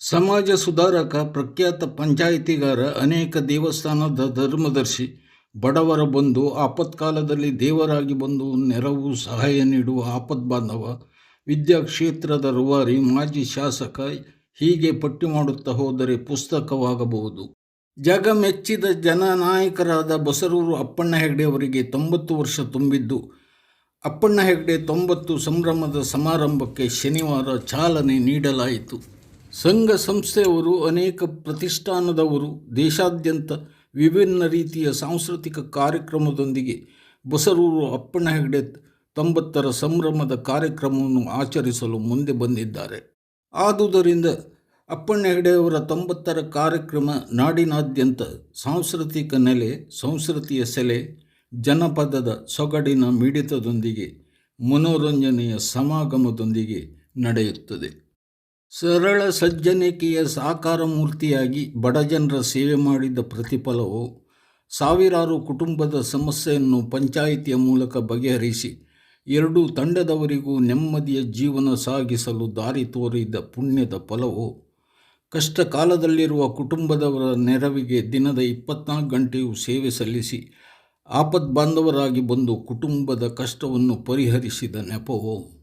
ಸಮಾಜ ಸುಧಾರಕ, ಪ್ರಖ್ಯಾತ ಪಂಚಾಯಿತಿಗಾರ, ಅನೇಕ ದೇವಸ್ಥಾನದ ಧರ್ಮದರ್ಶಿ, ಬಡವರ ಬಂಧು, ಆಪತ್ಕಾಲದಲ್ಲಿ ದೇವರಾಗಿ ಬಂದು ನೆರವು, ಸಹಾಯ ನೀಡುವ ಆಪತ್ಬಂಧವ ವಿದ್ಯಾ ಕ್ಷೇತ್ರದ ರೂವಾರಿ, ಮಾಜಿ ಶಾಸಕ, ಹೀಗೆ ಪಟ್ಟಿ ಮಾಡುತ್ತಾ ಹೋದರೆ ಪುಸ್ತಕವಾಗಬಹುದು. ಜಗ ಮೆಚ್ಚಿದ ಜನನಾಯಕರಾದ ಬಸರೂರು ಅಪ್ಪಣ್ಣ ಹೆಗ್ಡೆ ಅವರಿಗೆ ತೊಂಬತ್ತು ವರ್ಷ ತುಂಬಿದ್ದು, ಅಪ್ಪಣ್ಣ ಹೆಗ್ಡೆ ತೊಂಬತ್ತು ಸಂಭ್ರಮದ ಸಮಾರಂಭಕ್ಕೆ ಶನಿವಾರ ಚಾಲನೆ ನೀಡಲಾಯಿತು. ಸಂಘ ಸಂಸ್ಥೆಯವರು ಅನೇಕ ಪ್ರತಿಷ್ಠಾನದವರು ದೇಶಾದ್ಯಂತ ವಿಭಿನ್ನ ರೀತಿಯ ಸಾಂಸ್ಕೃತಿಕ ಕಾರ್ಯಕ್ರಮದೊಂದಿಗೆ ಬಸರೂರು ಅಪ್ಪಣ್ಣ ಹೆಗಡೆ ತೊಂಬತ್ತರ ಸಂಭ್ರಮದ ಕಾರ್ಯಕ್ರಮವನ್ನು ಆಚರಿಸಲು ಮುಂದೆ ಬಂದಿದ್ದಾರೆ. ಆದುದರಿಂದ ಅಪ್ಪಣ್ಣ ಹೆಗಡೆಯವರ ತೊಂಬತ್ತರ ಕಾರ್ಯಕ್ರಮ ನಾಡಿನಾದ್ಯಂತ ಸಾಂಸ್ಕೃತಿಕ ನೆಲೆ, ಸಂಸ್ಕೃತಿಯ ಸೆಲೆ, ಜನಪದದ ಸೊಗಡಿನ ಮಿಡಿತದೊಂದಿಗೆ ಮನೋರಂಜನೆಯ ಸಮಾಗಮದೊಂದಿಗೆ ನಡೆಯುತ್ತದೆ. ಸರಳ ಸಜ್ಜನಿಕೆಯ ಸಾಕಾರ ಮೂರ್ತಿಯಾಗಿ ಬಡಜನರ ಸೇವೆ ಮಾಡಿದ ಪ್ರತಿಫಲವು ಸಾವಿರಾರು ಕುಟುಂಬದ ಸಮಸ್ಯೆಯನ್ನು ಪಂಚಾಯಿತಿಯ ಮೂಲಕ ಬಗೆಹರಿಸಿ, ಎರಡೂ ತಂಡದವರಿಗೂ ನೆಮ್ಮದಿಯ ಜೀವನ ಸಾಗಿಸಲು ದಾರಿ ತೋರಿದ ಪುಣ್ಯದ ಫಲವು ಕಷ್ಟ ಕಾಲದಲ್ಲಿರುವ ಕುಟುಂಬದವರ ನೆರವಿಗೆ ದಿನದ ಇಪ್ಪತ್ನಾಲ್ಕು ಗಂಟೆಯೂ ಸೇವೆ ಸಲ್ಲಿಸಿ, ಆಪದ್ಬಾಂಧವರಾಗಿ ಬಂದು ಕುಟುಂಬದ ಕಷ್ಟವನ್ನು ಪರಿಹರಿಸಿದ ನೆಪವು.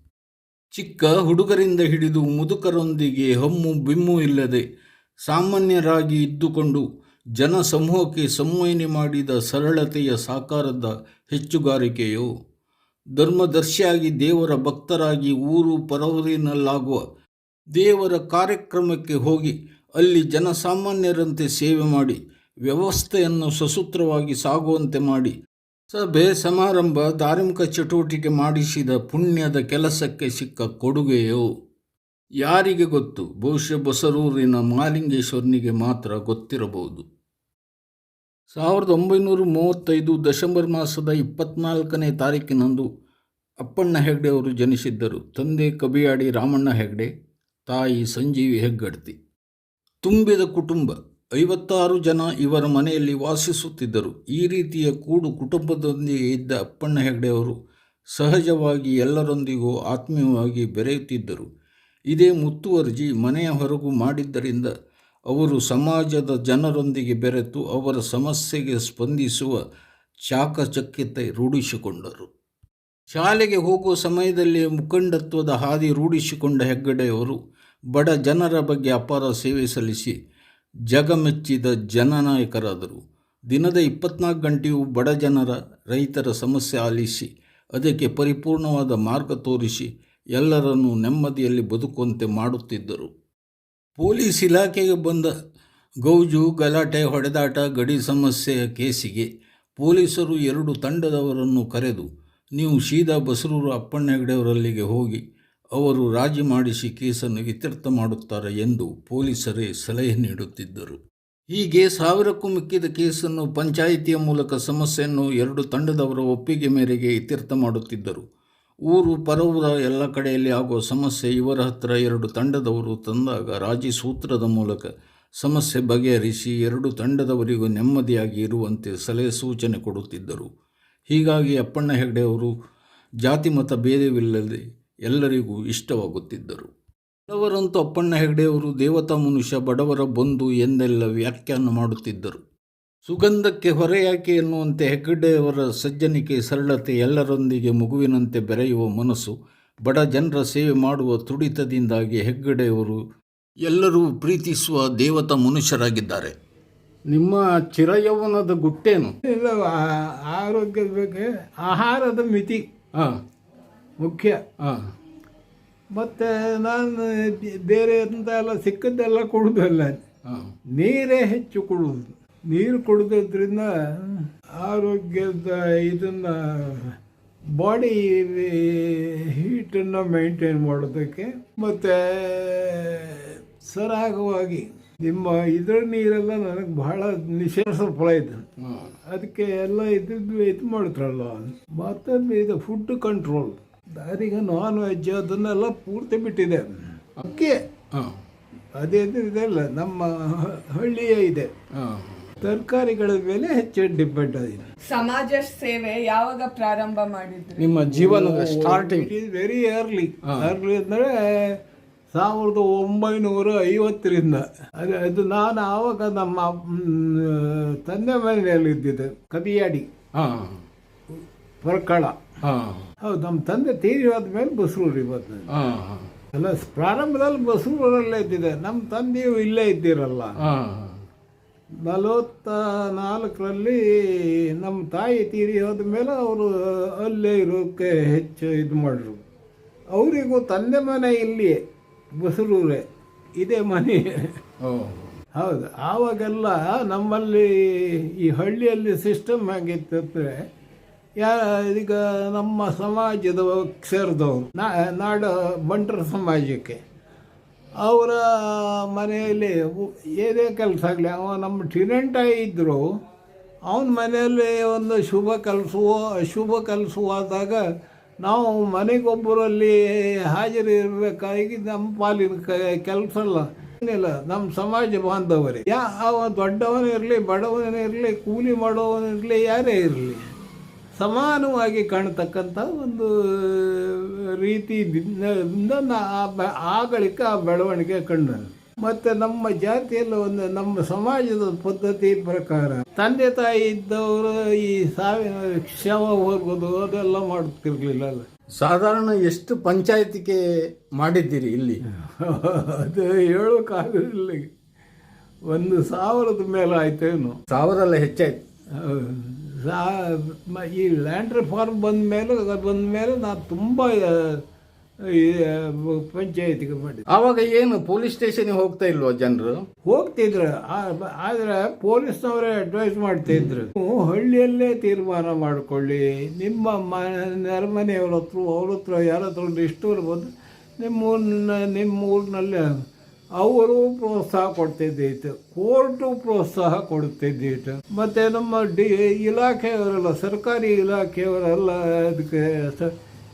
ಚಿಕ್ಕ ಹುಡುಗರಿಂದ ಹಿಡಿದು ಮುದುಕರೊಂದಿಗೆ ಹಮ್ಮು ಬಿಮ್ಮು ಇಲ್ಲದೆ ಸಾಮಾನ್ಯರಾಗಿ ಇದ್ದುಕೊಂಡು ಜನಸಮೂಹಕ್ಕೆ ಸಂವಹನೆ ಮಾಡಿದ ಸರಳತೆಯ ಸಾಕಾರದ ಹೆಚ್ಚುಗಾರಿಕೆಯು ಧರ್ಮದರ್ಶಿಯಾಗಿ ದೇವರ ಭಕ್ತರಾಗಿ ಊರು ಪರವರಿನಲ್ಲಾಗುವ ದೇವರ ಕಾರ್ಯಕ್ರಮಕ್ಕೆ ಹೋಗಿ ಅಲ್ಲಿ ಜನಸಾಮಾನ್ಯರಂತೆ ಸೇವೆ ಮಾಡಿ ವ್ಯವಸ್ಥೆಯನ್ನು ಸಸೂತ್ರವಾಗಿ ಸಾಗುವಂತೆ ಮಾಡಿ ಸಭೆ ಸಮಾರಂಭ ಧಾರ್ಮಿಕ ಚಟುವಟಿಕೆ ಮಾಡಿಸಿದ ಪುಣ್ಯದ ಕೆಲಸಕ್ಕೆ ಸಿಕ್ಕ ಕೊಡುಗೆಯೋ ಯಾರಿಗೆ ಗೊತ್ತು? ಬಹುಶಃ ಬಸರೂರಿನ ಮಾಲಿಂಗೇಶ್ವರನಿಗೆ ಮಾತ್ರ ಗೊತ್ತಿರಬಹುದು. ಸಾವಿರದ ಒಂಬೈನೂರ ಮೂವತ್ತೈದು ಡಿಸೆಂಬರ್ ಮಾಸದ ಇಪ್ಪತ್ನಾಲ್ಕನೇ ತಾರೀಕಿನಂದು ಅಪ್ಪಣ್ಣ ಹೆಗ್ಡೆ ಅವರು ಜನಿಸಿದ್ದರು. ತಂದೆ ಕಬಿಯಾಡಿ ರಾಮಣ್ಣ ಹೆಗ್ಡೆ, ತಾಯಿ ಸಂಜೀವಿ ಹೆಗ್ಗಡ್ತಿ. ತುಂಬಿದ ಕುಟುಂಬ. ಐವತ್ತಾರು ಜನ ಇವರ ಮನೆಯಲ್ಲಿ ವಾಸಿಸುತ್ತಿದ್ದರು. ಈ ರೀತಿಯ ಕೂಡು ಕುಟುಂಬದೊಂದಿಗೆ ಇದ್ದ ಅಪ್ಪಣ್ಣ ಹೆಗಡೆಯವರು ಸಹಜವಾಗಿ ಎಲ್ಲರೊಂದಿಗೂ ಆತ್ಮೀಯವಾಗಿ ಬೆರೆಯುತ್ತಿದ್ದರು. ಇದೇ ಮುತ್ತುವರ್ಜಿ ಮನೆಯ ಹೊರಗೂ ಮಾಡಿದ್ದರಿಂದ ಅವರು ಸಮಾಜದ ಜನರೊಂದಿಗೆ ಬೆರೆತು ಅವರ ಸಮಸ್ಯೆಗೆ ಸ್ಪಂದಿಸುವ ಚಾಕಚಕ್ಯತೆ ರೂಢಿಸಿಕೊಂಡರು. ಶಾಲೆಗೆ ಹೋಗುವ ಸಮಯದಲ್ಲಿ ಮುಖಂಡತ್ವದ ಹಾದಿ ರೂಢಿಸಿಕೊಂಡ ಹೆಗ್ಗಡೆಯವರು ಬಡ ಜನರ ಬಗ್ಗೆ ಅಪಾರ ಸೇವೆ ಸಲ್ಲಿಸಿ ಜಗಮೆಚ್ಚಿದ ಜನನಾಯಕರಾದರು. ದಿನದ ಇಪ್ಪತ್ನಾಲ್ಕು ಗಂಟೆಯೂ ಬಡ ಜನರ, ರೈತರ ಸಮಸ್ಯೆ ಆಲಿಸಿ, ಅದಕ್ಕೆ ಪರಿಪೂರ್ಣವಾದ ಮಾರ್ಗ ತೋರಿಸಿ ಎಲ್ಲರನ್ನೂ ನೆಮ್ಮದಿಯಲ್ಲಿ ಬದುಕುವಂತೆ ಮಾಡುತ್ತಿದ್ದರು. ಪೊಲೀಸ್ ಇಲಾಖೆಗೆ ಬಂದ ಗೌಜು, ಗಲಾಟೆ, ಹೊಡೆದಾಟ, ಗಡಿ ಸಮಸ್ಯೆಯ ಕೇಸಿಗೆ ಪೊಲೀಸರು ಎರಡು ತಂಡದವರನ್ನು ಕರೆದು, ನೀವು ಸೀದಾ ಬಸರೂರು ಅಪ್ಪಣ್ಣ ಹೆಗಡೆಯವರಲ್ಲಿಗೆ ಹೋಗಿ ಅವರು ರಾಜಿ ಮಾಡಿಸಿ ಕೇಸನ್ನು ಇತ್ಯರ್ಥ ಮಾಡುತ್ತಾರೆ ಎಂದು ಪೊಲೀಸರೇ ಸಲಹೆ ನೀಡುತ್ತಿದ್ದರು. ಹೀಗೆ ಸಾವಿರಕ್ಕೂ ಮಿಕ್ಕಿದ ಕೇಸನ್ನು ಪಂಚಾಯಿತಿಯ ಮೂಲಕ ಸಮಸ್ಯೆಯನ್ನು ಎರಡು ತಂಡದವರ ಒಪ್ಪಿಗೆ ಮೇರೆಗೆ ಇತ್ಯರ್ಥ ಮಾಡುತ್ತಿದ್ದರು. ಊರು ಪರವೂರ ಎಲ್ಲ ಕಡೆಯಲ್ಲಿ ಆಗುವ ಸಮಸ್ಯೆ ಇವರ ಹತ್ರ ಎರಡು ತಂಡದವರು ತಂದಾಗ ರಾಜಿ ಸೂತ್ರದ ಮೂಲಕ ಸಮಸ್ಯೆ ಬಗೆಹರಿಸಿ ಎರಡು ತಂಡದವರಿಗೂ ನೆಮ್ಮದಿಯಾಗಿ ಇರುವಂತೆ ಸಲಹೆ ಸೂಚನೆ ಕೊಡುತ್ತಿದ್ದರು. ಹೀಗಾಗಿ ಅಪ್ಪಣ್ಣ ಹೆಗಡೆ ಅವರು ಜಾತಿ ಮತ ಭೇದವಿಲ್ಲದೆ ಎಲ್ಲರಿಗೂ ಇಷ್ಟವಾಗುತ್ತಿದ್ದರು. ಬಡವರಂತೂ ಅಪ್ಪಣ್ಣ ಹೆಗಡೆಯವರು ದೇವತಾ ಮನುಷ್ಯ ಬಡವರ ಬಂಧು ಎಂದೆಲ್ಲ ವ್ಯಾಖ್ಯಾನ ಮಾಡುತ್ತಿದ್ದರು. ಸುಗಂಧಕ್ಕೆ ಹೊರೆಯಾಕೆ ಎನ್ನುವಂತೆ ಹೆಗ್ಗಡೆಯವರ ಸಜ್ಜನಿಕೆ ಸರಳತೆ ಎಲ್ಲರೊಂದಿಗೆ ಮಗುವಿನಂತೆ ಬೆರೆಯುವ ಮನಸ್ಸು ಬಡ ಜನರ ಸೇವೆ ಮಾಡುವ ತುಡಿತದಿಂದಾಗಿ ಹೆಗ್ಗಡೆಯವರು ಎಲ್ಲರೂ ಪ್ರೀತಿಸುವ ದೇವತಾ ಮನುಷ್ಯರಾಗಿದ್ದಾರೆ. ನಿಮ್ಮ ಚಿರಯೌವನದ ಗುಟ್ಟೇನು? ಇಲ್ಲ ಆ- ಆರೋಗ್ಯದ ಬಗ್ಗೆ ಆಹಾರದ ಮಿತಿ. ಹಾಂ. ಮುಖ್ಯ. ಮತ್ತೆ ನಾನು ಬೇರೆ ಅಂತ ಎಲ್ಲ ಸಿಕ್ಕದ್ದೆಲ್ಲ ಕುಡಿದಲ್ಲ. ನೀರೇ ಹೆಚ್ಚು ಕುಡಿದು ನೀರು ಕುಡಿದ್ರಿಂದ ಆರೋಗ್ಯದ ಇದನ್ನ ಬಾಡಿ ಹೀಟನ್ನು ಮೇಂಟೈನ್ ಮಾಡೋದಕ್ಕೆ ಮತ್ತು ಸರಾಗವಾಗಿ ನಿಮ್ಮ ಇದರ ನೀರೆಲ್ಲ ನನಗೆ ಬಹಳ ನಿಶೇಷ ಫಲ ಇದೆ. ಅದಕ್ಕೆ ಎಲ್ಲ ಇದ್ರದ್ದು ಇದು ಮಾಡ್ತಾರಲ್ಲ. ಮತ್ತೊಂದು ಇದು ಫುಡ್ ಕಂಟ್ರೋಲ್ ದಾರಿಗೆ ನಾನ್ ವೆಜ್ ಅದನ್ನೆಲ್ಲ ಪೂರ್ತಿ ಬಿಟ್ಟಿದೆ. ಅಕ್ಕಿ. ಹಾಂ. ಅದೇ ಇದೆಲ್ಲ ನಮ್ಮ ಹಳ್ಳಿಯೇ ಇದೆ. ಹಾಂ. ತರಕಾರಿಗಳ ಮೇಲೆ ಹೆಚ್ಚು ಡಿಪೆಂಡ್ ಆಗಿದೆ ಸಮಾಜ ಸೇವೆ ಯಾವಾಗ ಪ್ರಾರಂಭ ಮಾಡಿದ್ರು? ನಿಮ್ಮ ಜೀವನದ starting it is very early early ಅಂದರೆ ಸಾವಿರದ ಒಂಬೈನೂರ ಐವತ್ತರಿಂದ. ಅದು ಅದು ನಾನು ಆವಾಗ ನಮ್ಮ ತಂದೆ ಮನೆಯಲ್ಲಿ ಇದ್ದಿದ್ದೆ ಕಬಿಯಾಡಿ. ಹಾಂ. ಪರ್ಕಳ. ಹೌದು ನಮ್ಮ ತಂದೆ ತೀರಿ ಹೋದ್ಮೇಲೆ ಬಸರೂರು ಇವತ್ತು. ಅಲ್ಲ ಪ್ರಾರಂಭದಲ್ಲಿ ಬಸರೂರಲ್ಲೇ ಇದ್ದಿದೆ. ನಮ್ಮ ತಂದೆಯು ಇಲ್ಲೇ ಇದ್ದಿರಲ್ಲ. ನಲವತ್ತ ನಾಲ್ಕರಲ್ಲಿ ನಮ್ಮ ತಾಯಿ ತೀರಿ ಹೋದ ಮೇಲೆ ಅವರು ಅಲ್ಲೇ ಇರೋಕ್ಕೆ ಹೆಚ್ಚು ಇದು ಮಾಡಿದ್ರು. ಅವರಿಗೂ ತಂದೆ ಮನೆ ಇಲ್ಲಿಯೇ ಬಸರೂರೇ. ಇದೇ ಮನೆ. ಹೌದು ಆವಾಗೆಲ್ಲ ನಮ್ಮಲ್ಲಿ ಈ ಹಳ್ಳಿಯಲ್ಲಿ ಸಿಸ್ಟಮ್ ಹೇಗಿತ್ತಂದರೆ ಯಾ ಈಗ ನಮ್ಮ ಸಮಾಜದ ಸೇರಿದವರು ನಾಡ ಬಂಟರ ಸಮಾಜಕ್ಕೆ. ಅವರ ಮನೆಯಲ್ಲಿ ಏನೇ ಕೆಲಸ ಆಗಲಿ, ಅವ ನಮ್ಮ ಟಿನೆಂಟ ಇದ್ದರು ಅವನ ಮನೆಯಲ್ಲಿ ಒಂದು ಶುಭ ಕೆಲಸವೋ ಅಶುಭ ಕೆಲಸವೋ ಆದಾಗ ನಾವು ಮನೆಗೊಬ್ಬರಲ್ಲಿ ಹಾಜರಿರಬೇಕಾಗಿ ನಮ್ಮ ಪಾಲಿನ ಕೆಲಸ ಅಲ್ಲ. ಏನಿಲ್ಲ, ನಮ್ಮ ಸಮಾಜ ಬಾಂಧವರೇ. ಯಾ, ಅವ ದೊಡ್ಡವನಿರಲಿ, ಬಡವನಿರಲಿ, ಕೂಲಿ ಮಾಡೋವನಿರಲಿ ಯಾರೇ ಇರಲಿ. ಸಮಾನವಾಗಿ ಕಾಣತಕ್ಕಂಥ ಒಂದು ರೀತಿಯಿಂದ ಆ ಆ ಬೆಳವಣಿಗೆ ಕಂಡು ಮತ್ತೆ ನಮ್ಮ ಜಾತಿಯಲ್ಲಿ ಒಂದು ನಮ್ಮ ಸಮಾಜದ ಪದ್ಧತಿ ಪ್ರಕಾರ ತಂದೆ ತಾಯಿ ಇದ್ದವರು ಈ ಸಾವಿನ ಶವ ಹೋಗೋದು ಅದೆಲ್ಲ ಮಾಡ್ತಿರ್ಲಿಲ್ಲ ಅಲ್ಲ. ಸಾಧಾರಣ ಎಷ್ಟು ಪಂಚಾಯತಿಗೆ ಮಾಡಿದ್ದೀರಿ ಇಲ್ಲಿ? ಅದು ಹೇಳೋಕ್ಕಾಗಲಿಲ್ಲ ಒಂದು ಸಾವಿರದ ಮೇಲೆ ಆಯ್ತೇನು ಸಾವಿರಲ್ಲ ಹೆಚ್ಚಾಯ್ತು. ಹೌದು. ಸಾ- ಮ- ಈ ಲ್ಯಾಂಡ್ ರಿಫಾರ್ಮ್ ಬಂದ ಮೇಲೆ ಬಂದ ಮೇಲೆ ನಾನು ತುಂಬ ಪಂಚಾಯತಿಗೆ ಮಾಡಿದ್ದೆ. ಆವಾಗ ಏನು ಪೊಲೀಸ್ ಸ್ಟೇಷನ್ಗೆ ಹೋಗ್ತಾ ಇಲ್ವಾ ಜನರು? ಹೋಗ್ತಿದ್ರು ಆದರೆ ಪೊಲೀಸ್ನವರೇ ಅಡ್ವೈಸ್ ಮಾಡ್ತಿದ್ರು ಇದ್ರು. ಹಳ್ಳಿಯಲ್ಲೇ ತೀರ್ಮಾನ ಮಾಡಿಕೊಳ್ಳಿ. ನಿಮ್ಮ ನೆರೆಮನೆಯವ್ರ ಹತ್ರ ಅವ್ರ ಹತ್ರ ಯಾರ ಹತ್ರ ಇಷ್ಟವರು ಬಂದು ನಿಮ್ಮ ಊರಿನ ನಿಮ್ಮ ಊರಿನಲ್ಲಿ ಅವರು ಪ್ರೋತ್ಸಾಹ ಕೊಡ್ತಿದ್ದಿತ್ತು ಕೋರ್ಟು ಪ್ರೋತ್ಸಾಹ ಕೊಡ್ತಿದ್ದಿತ್ತು ಮತ್ತು ನಮ್ಮ ಡಿ ಇಲಾಖೆಯವರೆಲ್ಲ, ಸರ್ಕಾರಿ ಇಲಾಖೆಯವರೆಲ್ಲ ಅದಕ್ಕೆ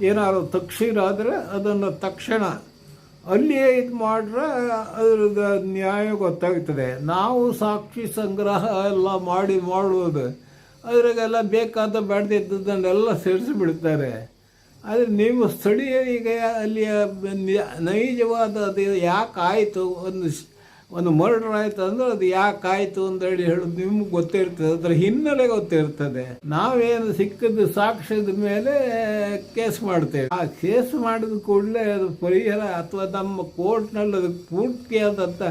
ಏನಾದ್ರು ತಕ್ಷೀರ ಆದರೆ ಅದನ್ನು ತಕ್ಷಣ ಅಲ್ಲಿಯೇ ಇದು ಮಾಡ್ರೆ ಅದ್ರದ್ದು ನ್ಯಾಯ ಗೊತ್ತಾಗ್ತದೆ. ನಾವು ಸಾಕ್ಷಿ ಸಂಗ್ರಹ ಎಲ್ಲ ಮಾಡಿ ಮಾಡುವುದು, ಅದ್ರಾಗೆಲ್ಲ ಬೇಕಾದ ಸೇರಿಸಿ ಸೇರಿಸಿಬಿಡ್ತಾರೆ ಆದರೆ ನೀವು ಸ್ಥಳೀಯರಿಗೆ ಅಲ್ಲಿಯ ನೈಜವಾದ ಅದು ಯಾಕಾಯಿತು? ಒಂದು ಒಂದು ಮರ್ಡರ್ ಆಯಿತು ಅಂದ್ರೆ ಅದು ಯಾಕಾಯಿತು ಅಂತೇಳಿ ಹೇಳೋದು ನಿಮ್ಗೆ ಗೊತ್ತಿರ್ತದೆ. ಅದರ ಹಿನ್ನೆಲೆ ಗೊತ್ತಿರ್ತದೆ. ನಾವೇನು ಸಿಕ್ಕಿದ ಸಾಕ್ಷ್ಯದ ಮೇಲೆ ಕೇಸ್ ಮಾಡ್ತೇವೆ. ಆ ಕೇಸ್ ಮಾಡಿದ ಕೂಡಲೇ ಅದು ಪರಿಹಾರ ಅಥವಾ ನಮ್ಮ ಕೋರ್ಟ್ನಲ್ಲಿ ಅದಕ್ಕೆ ಪೂರ್ತಿಯಾದಂಥ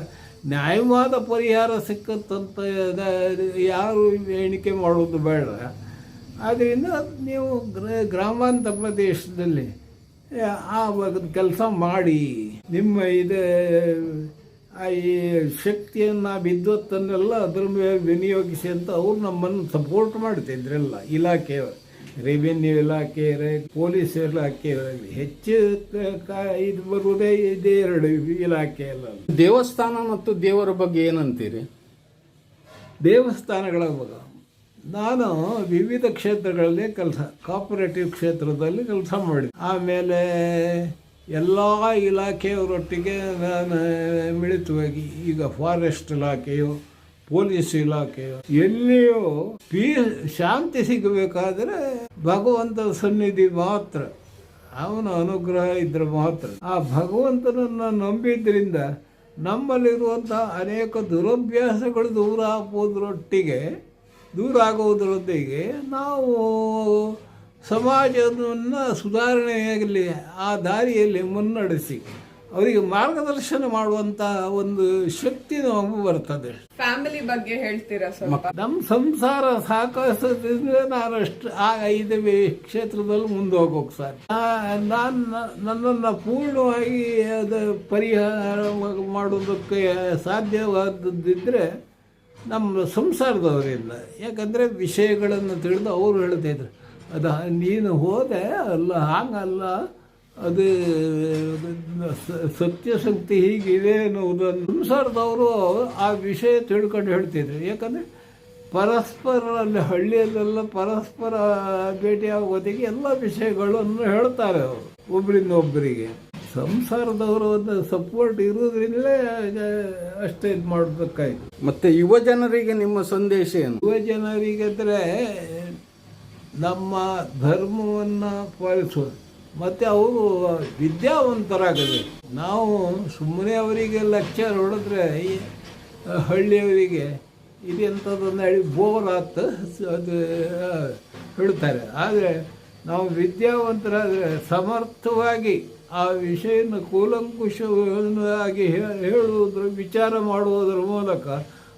ನ್ಯಾಯವಾದ ಪರಿಹಾರ ಸಿಕ್ಕತ್ತಂತ ಯಾರು ಎಣಿಕೆ ಮಾಡೋದು ಬೇಡ. ಆದ್ದರಿಂದ ನೀವು ಗ್ರ ಗ್ರಾಮಾಂತರ ಪ್ರದೇಶದಲ್ಲಿ ಆ ಕೆಲಸ ಮಾಡಿ ನಿಮ್ಮ ಇದು ಆ ಈ ಶಕ್ತಿಯನ್ನು ವಿದ್ವತ್ತನ್ನೆಲ್ಲ ಅದ್ರ ಮೇಲೆ ವಿನಿಯೋಗಿಸಿ ಅಂತ ಅವ್ರು ನಮ್ಮನ್ನು ಸಪೋರ್ಟ್ ಮಾಡ್ತಿದ್ರೆಲ್ಲ ಇಲಾಖೆಯವರು ರೆವಿನ್ಯೂ ಇಲಾಖೆ ರೇ- ಪೊಲೀಸ್ ಇಲಾಖೆ ಹೆಚ್ಚು ಇದು ಬರುವುದೇ ಇದೇ ಎರಡು ಇಲಾಖೆ ಎಲ್ಲ. ದೇವಸ್ಥಾನ ಮತ್ತು ದೇವರ ಬಗ್ಗೆ ಏನಂತೀರಿ? ದೇವಸ್ಥಾನಗಳ ಬಗ್ಗೆ. ನಾನು ವಿವಿಧ ಕ್ಷೇತ್ರಗಳಲ್ಲಿ ಕೆಲಸ ಕಾಪರೇಟಿವ್ ಕ್ಷೇತ್ರದಲ್ಲಿ ಕೆಲಸ ಮಾಡಿದೆ. ಆಮೇಲೆ ಎಲ್ಲ ಇಲಾಖೆಯವರೊಟ್ಟಿಗೆ ನಾನು ಮಿಳಿತವಾಗಿ, ಈಗ ಫಾರೆಸ್ಟ್ ಇಲಾಖೆಯು ಪೊಲೀಸ್ ಇಲಾಖೆಯು, ಎಲ್ಲಿಯೂ ಪೀ, ಶಾಂತಿ ಸಿಗಬೇಕಾದ್ರೆ ಭಗವಂತ ಸನ್ನಿಧಿ ಮಾತ್ರ, ಅವನ ಅನುಗ್ರಹ ಇದ್ರೆ ಮಾತ್ರ. ಆ ಭಗವಂತನನ್ನು ನಂಬಿದ್ರಿಂದ ನಮ್ಮಲ್ಲಿರುವಂಥ ಅನೇಕ ದುರಭ್ಯಾಸಗಳು ದೂರ ಆಗುವುದರೊಟ್ಟಿಗೆ ದೂರ ಆಗುವುದರೊಂದಿಗೆ ನಾವು ಸಮಾಜವನ್ನು ಸುಧಾರಣೆಯಾಗಲಿ ಆ ದಾರಿಯಲ್ಲಿ ಮುನ್ನಡೆಸಿ ಅವರಿಗೆ ಮಾರ್ಗದರ್ಶನ ಮಾಡುವಂಥ ಒಂದು ಶಕ್ತಿ ನಮಗೂ ಬರ್ತದೆ. ಫ್ಯಾಮಿಲಿ ಬಗ್ಗೆ ಹೇಳ್ತೀರಾ ನಮ್ಮ ಸಂಸಾರ ಸಾಕಷ್ಟು ನಾನು ಅಷ್ಟು ಆ ಐದು ಕ್ಷೇತ್ರದಲ್ಲಿ ಮುಂದೆ ಹೋಗೋಕೆ ಸರ್ ನಾನು ನನ್ನನ್ನು ಪೂರ್ಣವಾಗಿ ಅದು ಪರಿಹಾರ ಮಾಡೋದಕ್ಕೆ ಸಾಧ್ಯವಾದದ್ದಿದ್ದರೆ ನಮ್ಮ ಸಂಸಾರದವರಿಂದ ಯಾಕಂದರೆ ವಿಷಯಗಳನ್ನು ತಿಳಿದು ಅವರು ಹೇಳ್ತಾಯಿದ್ರು ಅದು ನೀನು ಹೋದೆ, ಅಲ್ಲ, ಹಾಗಲ್ಲ, ಅದು ಸತ್ಯಶಕ್ತಿ ಹೀಗಿದೆ ಅನ್ನೋದನ್ನು ಸಂಸಾರದವರು ಆ ವಿಷಯ ತಿಳ್ಕೊಂಡು ಹೇಳ್ತಿದ್ರು ಯಾಕಂದರೆ ಪರಸ್ಪರ ಅಲ್ಲಿ ಹಳ್ಳಿಯಲ್ಲೆಲ್ಲ ಪರಸ್ಪರ ಭೇಟಿಯಾಗೋದಿಗೆ ಎಲ್ಲ ವಿಷಯಗಳನ್ನು ಹೇಳ್ತಾರೆ ಅವರು ಒಬ್ಬರಿಂದ ಒಬ್ಬರಿಗೆ. ಸಂಸಾರದವರು ಒಂದು ಸಪೋರ್ಟ್ ಇರೋದ್ರಿಂದಲೇ ಅಷ್ಟೇ ಇದು ಮಾಡಬೇಕಾಯ್ತು. ಮತ್ತೆ ಯುವ ಜನರಿಗೆ ನಿಮ್ಮ ಸಂದೇಶ ಏನು? ಯುವ ಜನರಿಗೆಂದರೆ ನಮ್ಮ ಧರ್ಮವನ್ನು ಪಾಲಿಸೋದು ಮತ್ತು ಅವರು ವಿದ್ಯಾವಂತರಾಗಬೇಕು. ನಾವು ಸುಮ್ಮನೆ ಅವರಿಗೆ ಲೆಕ್ಚರ್ ನೋಡಿದ್ರೆ ಈ ಹಳ್ಳಿಯವರಿಗೆ ಇದೆಂಥದ್ದೊಂದು ಹೇಳಿ ಬೋರ್ ಆತ ಅದು ಹೇಳ್ತಾರೆ. ಆದರೆ ನಾವು ವಿದ್ಯಾವಂತರಾದರೆ ಸಮರ್ಥವಾಗಿ ಆ ವಿಷಯನ ಕೂಲಂಕುಷವಾಗಿ ಹೇಳುವುದ್ರ ವಿಚಾರ ಮಾಡುವುದರ ಮೂಲಕ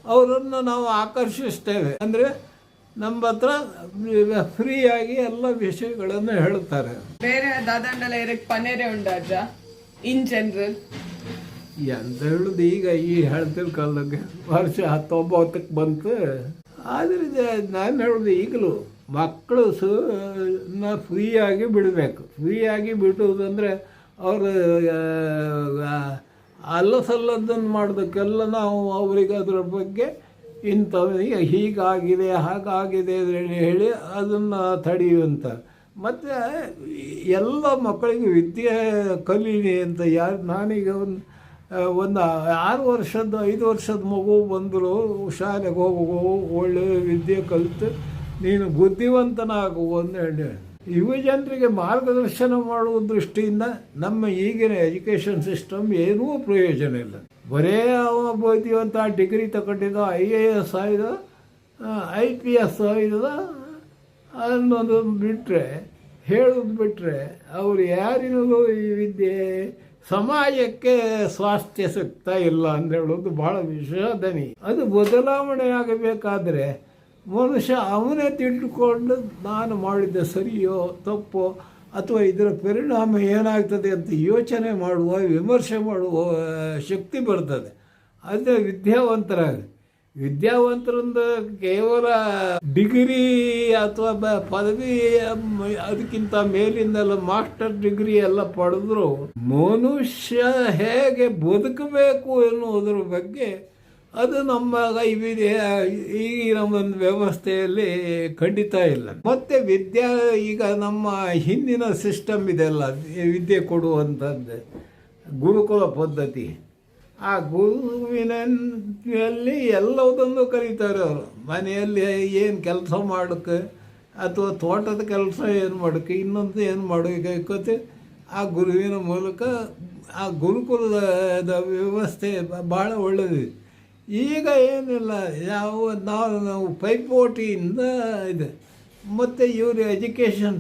ಅವರನ್ನು ನಾವು ಆಕರ್ಷಿಸ್ತೇವೆ. ಅಂದರೆ ನಮ್ಮ ಹತ್ರ ಫ್ರೀಯಾಗಿ ಎಲ್ಲ ವಿಷಯಗಳನ್ನು ಹೇಳ್ತಾರೆ. ಬೇರೆ ದಾದಂಡಲ ಇರಕ್ಕೆ ಪನೇರೆ ಉಂಡಾಜ ಇನ್ ಜನರಲ್ ಎಂತ ಹೇಳುದು ಈಗ ಈ ಹೇಳ್ತಿರ್ ಕಾಲದಾಗ ವರ್ಷ ಹತ್ತೊಂಬತ್ತಕ್ಕೆ ಬಂತು. ಆದರೆ ನಾನು ಹೇಳುದು ಈಗಲೂ ಮಕ್ಕಳು ಸು ಫ್ರೀಯಾಗಿ ಬಿಡಬೇಕು. ಫ್ರೀಯಾಗಿ ಬಿಡುವುದಂದರೆ ಅವರು ಅಲ್ಲ ಸಲ್ಲದನ್ನು ಮಾಡೋದಕ್ಕೆಲ್ಲ ನಾವು ಅವರಿಗೆ ಅದರ ಬಗ್ಗೆ ಇಂಥ ಹೀಗಾಗಿದೆ, ಹಾಗಾಗಿದೆ ಅಂತ ಹೇಳಿ ಅದನ್ನು ತಡೆಯುವಂಥ ಮತ್ತು ಎಲ್ಲ ಮಕ್ಕಳಿಗೆ ವಿದ್ಯೆ ಕಲೀಲಿ ಅಂತ ಯಾರು, ನಾನೀಗ ಒಂದು ಒಂದು ಆರು ವರ್ಷದ, ಐದು ವರ್ಷದ ಮಗು ಬಂದರು ಶಾಲೆಗೆ ಹೋಗು, ಒಳ್ಳೆ ವಿದ್ಯೆ ಕಲಿತು, ನೀನು ಬುದ್ಧಿವಂತನಾಗು ಅಂತ ಹೇಳಿ. ಯುವ ಜನರಿಗೆ ಮಾರ್ಗದರ್ಶನ ಮಾಡುವ ದೃಷ್ಟಿಯಿಂದ ನಮ್ಮ ಈಗಿನ ಎಜುಕೇಷನ್ ಸಿಸ್ಟಮ್ ಏನೂ ಪ್ರಯೋಜನ ಇಲ್ಲ. ಬರೇ ಅವ ಅಂತ ಡಿಗ್ರಿ ತಗೊಂಡಿದ್ದ, ಐ ಎ ಎಸ್ ಆಯ್ದ ಐ ಪಿ ಎಸ್ ಆಯ್ದ ಅನ್ನೋದು ಬಿಟ್ಟರೆ ಹೇಳೋದು ಬಿಟ್ಟರೆ ಅವರು ಯಾರಿಗೂ ಈ ವಿದ್ಯೆ ಸಮಾಜಕ್ಕೆ ಸ್ವಾಸ್ಥ್ಯ ಸಿಗ್ತಾ ಇಲ್ಲ ಅಂತ ಹೇಳೋದು ಭಾಳ ವಿಷಾದನಿ. ಅದು ಬದಲಾವಣೆ ಆಗಬೇಕಾದ್ರೆ ಮನುಷ್ಯ ಅವನೇ ತಿಳ್ಕೊಂಡು ನಾನು ಮಾಡಿದ್ದ ಸರಿಯೋ, ತಪ್ಪೋ ಅಥವಾ ಇದರ ಪರಿಣಾಮ ಏನಾಗ್ತದೆ ಅಂತ ಯೋಚನೆ ಮಾಡುವ, ವಿಮರ್ಶೆ ಮಾಡುವ ಶಕ್ತಿ ಬರ್ತದೆ. ಅದೇ ವಿದ್ಯಾವಂತರಾಗ ವಿದ್ಯಾವಂತರಿಂದ ಕೇವಲ ಡಿಗ್ರಿ ಅಥವಾ ಬ, ಪದವಿ ಅದಕ್ಕಿಂತ ಮೇಲಿಂದೆಲ್ಲ, ಮಾಸ್ಟರ್ ಡಿಗ್ರಿ ಎಲ್ಲ ಪಡೆದ್ರು ಮನುಷ್ಯ ಹೇಗೆ ಬದುಕಬೇಕು ಎನ್ನುವುದರ ಬಗ್ಗೆ ಅದು ನಮ್ಮ ಈಗಿನ ಒಂದು ವ್ಯವಸ್ಥೆಯಲ್ಲಿ ಖಂಡಿತ ಇಲ್ಲ. ಮತ್ತೆ ವಿದ್ಯಾ, ಈಗ ನಮ್ಮ ಹಿಂದಿನ ಸಿಸ್ಟಮ್ ಇದೆಲ್ಲ, ವಿದ್ಯೆ ಕೊಡುವಂಥದ್ದು, ಗುರುಕುಲ ಪದ್ಧತಿ. ಆ ಗುರುವಿನಲ್ಲಿ ಎಲ್ಲದನ್ನು ಕಲಿತಾರೆ ಅವರು. ಮನೆಯಲ್ಲಿ ಏನು ಕೆಲಸ ಮಾಡೋಕ್ಕೆ, ಅಥವಾ ತೋಟದ ಕೆಲಸ ಏನು ಮಾಡೋಕ್ಕೆ, ಇನ್ನೊಂದು ಏನು ಮಾಡಬೇಕಾಗುತ್ತೆ ಆ ಗುರುವಿನ ಮೂಲಕ ಆ ಗುರುಕುಲದ ವ್ಯವಸ್ಥೆ ಭಾಳ ಒಳ್ಳೆಯದಿದೆ ಈಗ ಏನಿಲ್ಲ, ಯಾವ ನಾವು ನಾವು ಪೈಪೋಟಿಯಿಂದ ಇದೆ. ಮತ್ತು ಇವ್ರ ಎಜುಕೇಷನ್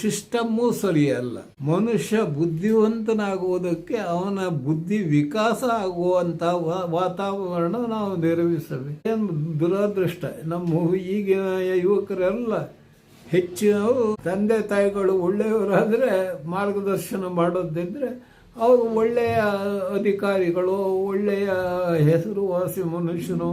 ಸಿಸ್ಟಮ್ಮು ಸರಿಯಲ್ಲ. ಮನುಷ್ಯ ಬುದ್ಧಿವಂತನಾಗುವುದಕ್ಕೆ ಅವನ ಬುದ್ಧಿ ವಿಕಾಸ ಆಗುವಂಥ ವಾತಾವರಣ ನಾವು ನಿರ್ಮಿಸಬೇಕು. ಏನು ದುರದೃಷ್ಟ, ನಮ್ಮ ಈಗಿನ ಯುವಕರೆಲ್ಲ ಹೆಚ್ಚಿನವರು ತಂದೆ ತಾಯಿಗಳು ಒಳ್ಳೆಯವರಾದರೆ ಮಾರ್ಗದರ್ಶನ ಮಾಡೋದಿದ್ರೆ ಅವರು ಒಳ್ಳೆಯ ಅಧಿಕಾರಿಗಳು, ಒಳ್ಳೆಯ ಹೆಸರುವಾಸಿ ಮನುಷ್ಯನು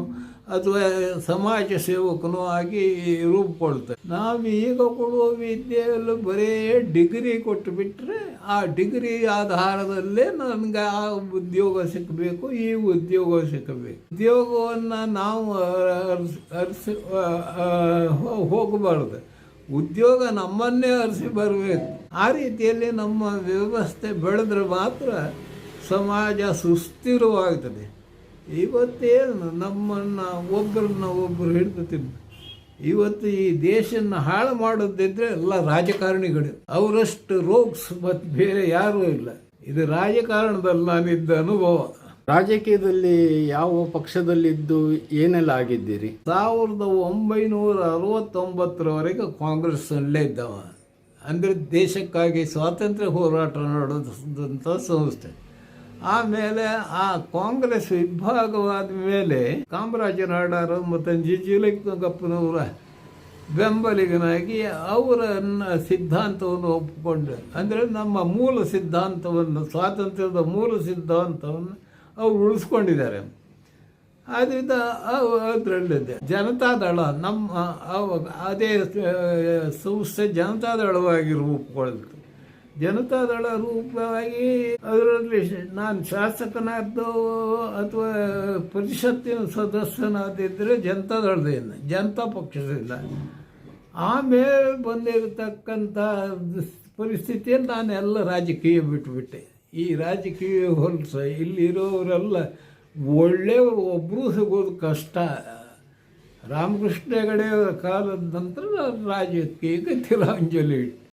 ಅಥವಾ ಸಮಾಜ ಸೇವಕನು ಆಗಿ ರೂಪುಕೊಳ್ತಾರೆ ನಾವು ಈಗ ಕೊಡುವ ವಿದ್ಯೆಯಲ್ಲಿ ಬರೀ ಡಿಗ್ರಿ ಕೊಟ್ಟು ಬಿಟ್ಟರೆ ಆ ಡಿಗ್ರಿ ಆಧಾರದಲ್ಲೇ ನನಗೆ ಆ ಉದ್ಯೋಗ ಸಿಕ್ಕಬೇಕು ಈ ಉದ್ಯೋಗ ಸಿಕ್ಕಬೇಕು ಉದ್ಯೋಗವನ್ನು ನಾವು ಅರ್ಸ್- ಅರ್ಸ್ ಹೋಗಬಾರ್ದು. ಉದ್ಯೋಗ ನಮ್ಮನ್ನೇ ಅರಿಸಿ ಬರಬೇಕು. ಆ ರೀತಿಯಲ್ಲಿ ನಮ್ಮ ವ್ಯವಸ್ಥೆ ಬೆಳೆದ್ರೆ ಮಾತ್ರ ಸಮಾಜ ಸುಸ್ಥಿರವಾಗ್ತದೆ. ಇವತ್ತೇನು ನಮ್ಮನ್ನು ಒಬ್ಬರನ್ನ ಒಬ್ಬರು ಹಿಡಿದು ತಿನ್ನು ಇವತ್ತು ಈ ದೇಶನ ಹಾಳು ಮಾಡೋದಿದ್ರೆ ಎಲ್ಲ ರಾಜಕಾರಣಿಗಳು. ಅವರಷ್ಟು ರೋಗ್ಸ್ ಮತ್ತು ಬೇರೆ ಯಾರೂ ಇಲ್ಲ. ಇದು ರಾಜಕಾರಣದಲ್ಲಿ ನಾನಿದ್ದ ಅನುಭವ. ರಾಜಕೀಯದಲ್ಲಿ ಯಾವ ಪಕ್ಷದಲ್ಲಿದ್ದು ಏನೆಲ್ಲ ಆಗಿದ್ದೀರಿ? ಸಾವಿರದ ಒಂಬೈನೂರ ಅರವತ್ತೊಂಬತ್ತರವರೆಗೆ ಕಾಂಗ್ರೆಸ್ನಲ್ಲೇ ಇದ್ದವ. ಅಂದರೆ ದೇಶಕ್ಕಾಗಿ ಸ್ವಾತಂತ್ರ್ಯ ಹೋರಾಟ ನಡೆದಂಥ ಸಂಸ್ಥೆ. ಆಮೇಲೆ ಆ ಕಾಂಗ್ರೆಸ್ ವಿಭಾಗವಾದ ಮೇಲೆ ಕಾಮರಾಜ ನಾಡಾರು ಮತ್ತು ಜಿಜಿಲಕ್ಕಪ್ಪನವರ ಬೆಂಬಲಿಗನಾಗಿ ಅವರನ್ನ ಸಿದ್ಧಾಂತವನ್ನು ಒಪ್ಪಿಕೊಂಡೆ. ಅಂದರೆ ನಮ್ಮ ಮೂಲ ಸಿದ್ಧಾಂತವನ್ನು, ಸ್ವಾತಂತ್ರ್ಯದ ಮೂಲ ಸಿದ್ಧಾಂತವನ್ನು ಅವರು ಉಳಿಸ್ಕೊಂಡಿದ್ದಾರೆ. ಆದ್ದರಿಂದ ಅದರಲ್ಲಿದೆ. ಜನತಾದಳ ನಮ್ಮ ಅದೇ ಸಂಸ್ಥೆ ಜನತಾದಳವಾಗಿ ರೂಪುಗೊಳ್ತು ಜನತಾದಳ ರೂಪವಾಗಿ ಅದರಲ್ಲಿ ನಾನು ಶಾಸಕನಾದ್ದು ಅಥವಾ ಪರಿಷತ್ತಿನ ಸದಸ್ಯನಾದಿದ್ದರೆ ಜನತಾದಳದಿಂದ ಜನತಾ ಪಕ್ಷದಿಂದ ಆಮೇಲೆ ಬಂದಿರತಕ್ಕಂಥ ಪರಿಸ್ಥಿತಿಯಲ್ಲಿ ನಾನು ಎಲ್ಲ ರಾಜಕೀಯ ಬಿಟ್ಟುಬಿಟ್ಟೆ ಈ ರಾಜಕೀಯ ಹೊಲಸ ಇಲ್ಲಿರೋರೆಲ್ಲ ಒಳ್ಳೆಯವರು ಒಬ್ಬರು ಸಿಗೋದು ಕಷ್ಟ. ರಾಮಕೃಷ್ಣ ಹೆಗಡೆಯವರ ಕಾಲದ ನಂತರ ರಾಜಕೀಯಕ್ಕೆ ತಿಲಾಂಜಲಿ